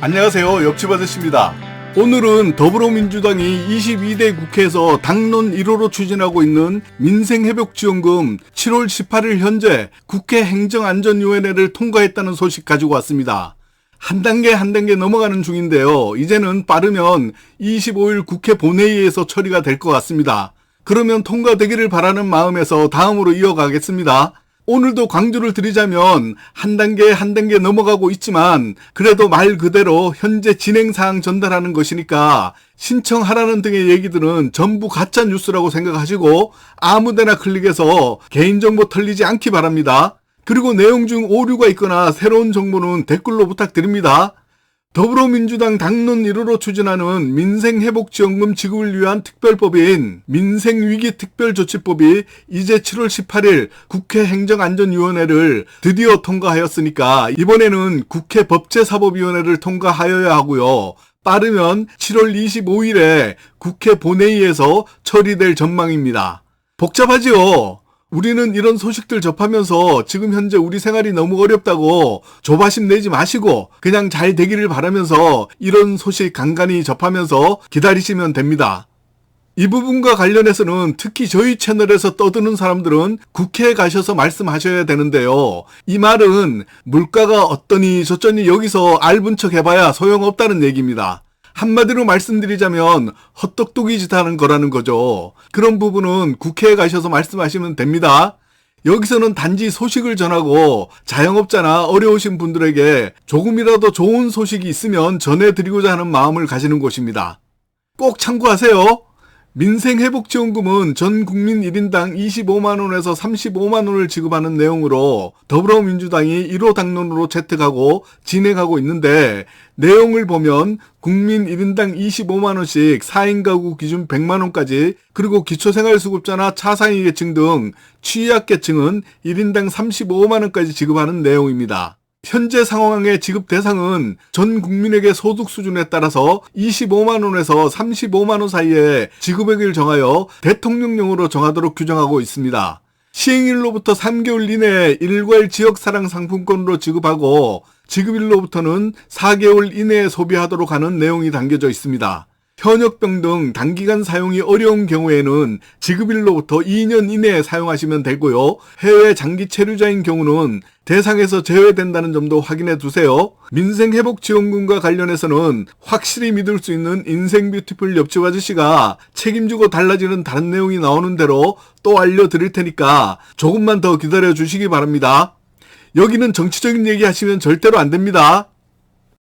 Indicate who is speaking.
Speaker 1: 안녕하세요. 옆집 아저씨입니다. 오늘은 더불어민주당이 22대 국회에서 당론 1호로 추진하고 있는 민생회복지원금 7월 18일 현재 국회 행정안전위원회를 통과했다는 소식 가지고 왔습니다. 한 단계 한 단계 넘어가는 중인데요. 이제는 빠르면 25일 국회 본회의에서 처리가 될 것 같습니다. 그러면 통과되기를 바라는 마음에서 다음으로 이어가겠습니다. 오늘도 강조를 드리자면 한 단계 한 단계 넘어가고 있지만 그래도 말 그대로 현재 진행 사항 전달하는 것이니까 신청하라는 등의 얘기들은 전부 가짜 뉴스라고 생각하시고 아무데나 클릭해서 개인정보 털리지 않기 바랍니다. 그리고 내용 중 오류가 있거나 새로운 정보는 댓글로 부탁드립니다. 더불어민주당 당론 1호로 추진하는 민생회복지원금 지급을 위한 특별법인 민생위기특별조치법이 이제 7월 18일 국회 행정안전위원회를 드디어 통과하였으니까 이번에는 국회 법제사법위원회를 통과하여야 하고요. 빠르면 7월 25일에 국회 본회의에서 처리될 전망입니다. 복잡하지요? 우리는 이런 소식들 접하면서 지금 현재 우리 생활이 너무 어렵다고 조바심 내지 마시고 그냥 잘 되기를 바라면서 이런 소식 간간히 접하면서 기다리시면 됩니다. 이 부분과 관련해서는 특히 저희 채널에서 떠드는 사람들은 국회에 가셔서 말씀하셔야 되는데요. 이 말은 물가가 어떠니 저쩌니 여기서 앓은 척 해봐야 소용없다는 얘기입니다. 한마디로 말씀드리자면 헛똑똑이 짓 하는 거라는 거죠. 그런 부분은 국회에 가셔서 말씀하시면 됩니다. 여기서는 단지 소식을 전하고 자영업자나 어려우신 분들에게 조금이라도 좋은 소식이 있으면 전해드리고자 하는 마음을 가지는 곳입니다. 꼭 참고하세요. 민생회복지원금은 전 국민 1인당 25만원에서 35만원을 지급하는 내용으로 더불어민주당이 1호 당론으로 채택하고 진행하고 있는데 내용을 보면 국민 1인당 25만원씩 4인 가구 기준 100만원까지 그리고 기초생활수급자나 차상위 계층 등 취약계층은 1인당 35만원까지 지급하는 내용입니다. 현재 상황의 지급 대상은 전 국민에게 소득 수준에 따라서 25만 원에서 35만 원 사이에 지급액을 정하여 대통령령으로 정하도록 규정하고 있습니다. 시행일로부터 3개월 이내에 일괄 지역사랑 상품권으로 지급하고 지급일로부터는 4개월 이내에 소비하도록 하는 내용이 담겨져 있습니다. 현역병 등 단기간 사용이 어려운 경우에는 지급일로부터 2년 이내에 사용하시면 되고요. 해외 장기 체류자인 경우는 대상에서 제외된다는 점도 확인해 두세요. 민생회복지원금과 관련해서는 확실히 믿을 수 있는 인생 뷰티풀 옆집 아저씨가 책임지고 달라지는 다른 내용이 나오는 대로 또 알려드릴 테니까 조금만 더 기다려 주시기 바랍니다. 여기는 정치적인 얘기 하시면 절대로 안 됩니다.